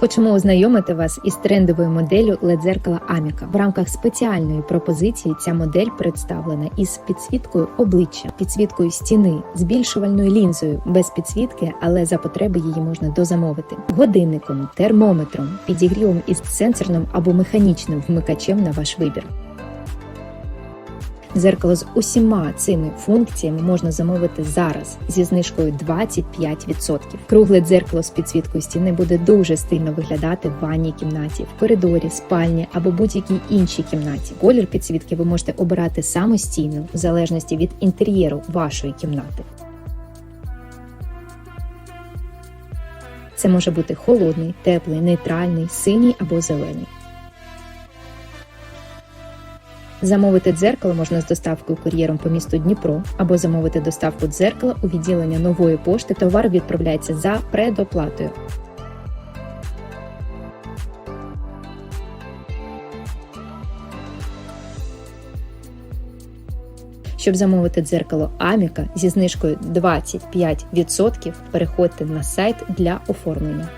Хочемо ознайомити вас із трендовою моделлю LED-дзеркала Аміка. В рамках спеціальної пропозиції ця модель представлена із підсвіткою обличчя, підсвіткою стіни, збільшувальною лінзою без підсвітки, але за потреби її можна дозамовити, годинником, термометром, підігрівом із сенсорним або механічним вмикачем на ваш вибір. Дзеркало з усіма цими функціями можна замовити зараз зі знижкою 25%. Кругле дзеркало з підсвіткою стіни буде дуже стильно виглядати в ванній кімнаті, в коридорі, спальні або будь-якій іншій кімнаті. Колір підсвітки ви можете обирати самостійно в залежності від інтер'єру вашої кімнати. Це може бути холодний, теплий, нейтральний, синій або зелений. Замовити дзеркало можна з доставкою кур'єром по місту Дніпро або замовити доставку дзеркала у відділення нової пошти. Товар відправляється за предоплатою. Щоб замовити дзеркало Аміка зі знижкою 25%, переходьте на сайт для оформлення.